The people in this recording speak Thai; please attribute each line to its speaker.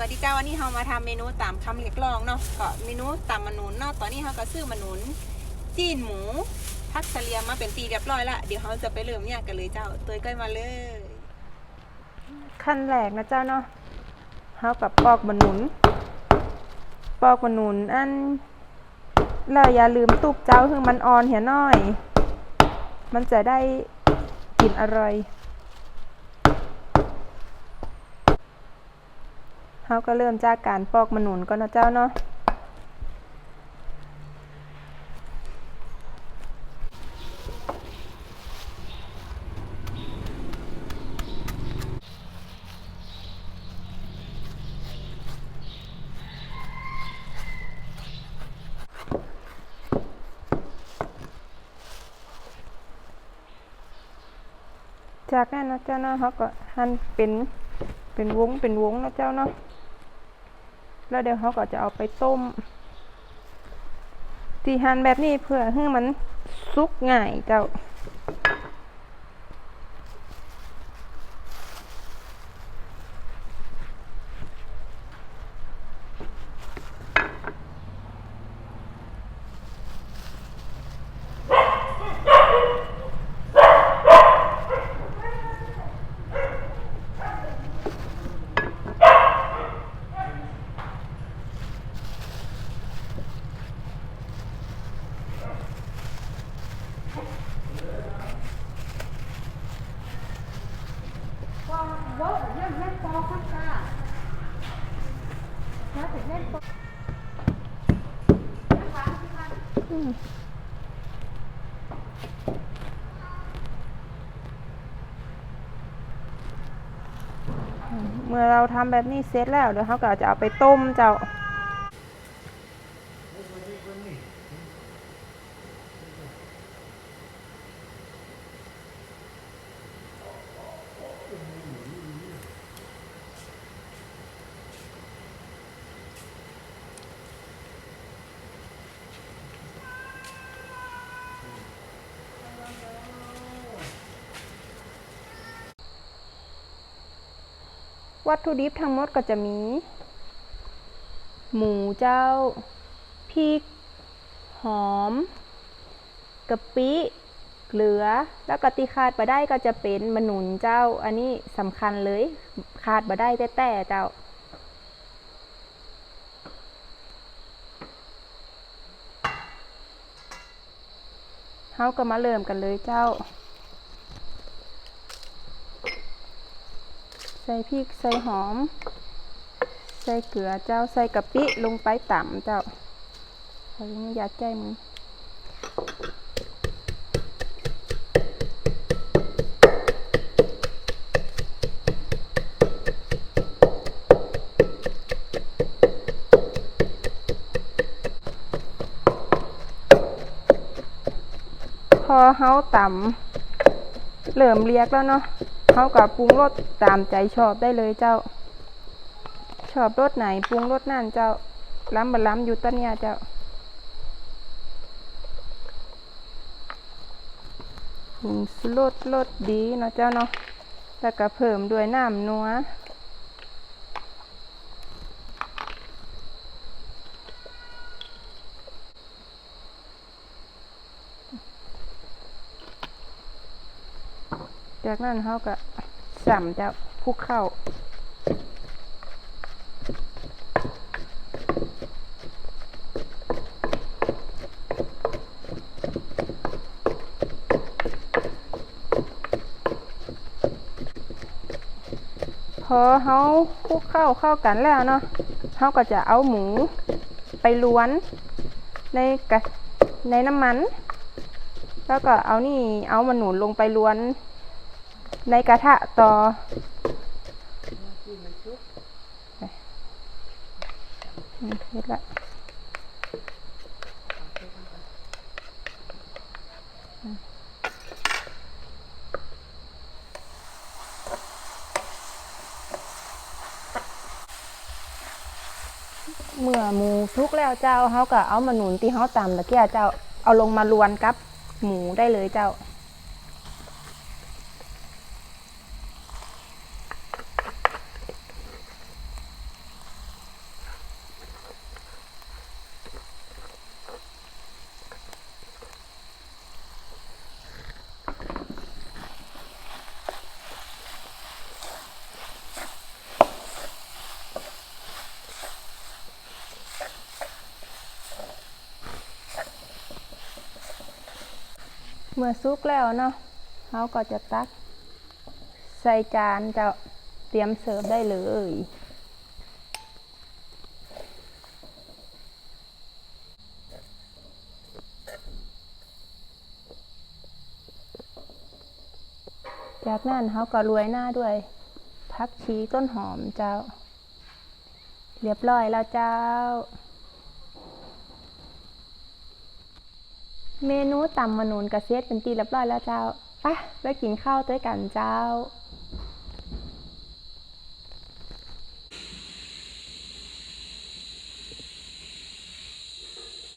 Speaker 1: วัสดีเจ้าวันนี้เรามาทำเมนูตามคำเรียกร้องเนาะก็เมนูตามมนุนเนาะตอนนี้เราก็ซื้อมนุนจีนหมูพักเสลียมมาเป็นตีเรียบร้อยละเดี๋ยวเราจะไปเริ่มเนี่ยกันเลยเจ้าตัวก้อยมาเลย
Speaker 2: ขั้นแรกนะเจ้าเนาะเฮากับปอกบะหนุน ปอกบะหนุนอันแล้วอย่าลืมตุบเจ้าคือมันอ่อนเหียน้อย มันจะได้กลิ่นอร่อย เฮาก็เริ่มจากการปอกมะหนุนก่อนนะเจ้าเนาะจากนั้นนะเจ้าเนาะเขาก็หั่นเป็นเป็นวงเป็นวงนะเจ้าเนาะ แล้วเดี๋ยวเขาก็จะเอาไปต้มตีหันแบบนี้เพื่อให้มันสุกง่ายเจ้า เมื่อเราทำแบบนี้เสร็จแล้วเดี๋ยวเขาก็จะเอาไปต้มเจ้า วัตถุดิบทั้งหมดก็จะมี หมูเจ้า พริก หอม กะปิเกลือ แล้วก็ที่ขาดบ่ได้ก็จะเป็นมะนุนเจ้า อันนี้สำคัญเลย ขาดบ่ได้แต่แต่เจ้า เฮาก็มาเริ่มกันเลยเจ้า ใส่พริกใส่หอม ใส่เกลือเจ้าใส่กะปิลงไปต่ำเจ้าใส่ไม่อยากใจมึงพอเฮาต่ำเริ่มเรียกแล้วเนาะ เขากับปรุงรสตามใจชอบได้เลยเจ้า ชอบรสไหนปรุงรสนั่นเจ้าล้ำบะล้ำอยู่ต้นเนี่ยเจ้าปรุงรสรสดีเนาะเจ้าเนาะแล้วก็เพิ่มด้วยน้ำนัวจากนั้นเขาก็ สัมจะพุกเข้า พอเขาคลุกเข้าเข้ากันแล้วเนาะเขาก็จะเอาหมูไปล้วนในกะในน้ำมัน แล้วก็เอานี่เอามาหนุนลงไปล้วน ในกระทะต่อไปอืมเฮ็ดละอืมเมื่อหมูสุกแล้วเจ้าเขาก็เอามาหนุนที่เขาตำตะเกียเจ้าเอาลงมาลวนกับหมูได้เลยเจ้า เมื่อสุกแล้วเนาะเขาก็จะตัก ใส่จานจะเตรียมเสิร์ฟได้เลยจากนั้นเขาก็รวยหน้าด้วยพักชีต้นหอมเจ้า เรียบร้อยแล้วเจ้า เมนูตำมะนูนกระเซ็ดเป็นตีเรียบร้อยแล้วเจ้าไปไปกินข้าวด้วยกันเจ้า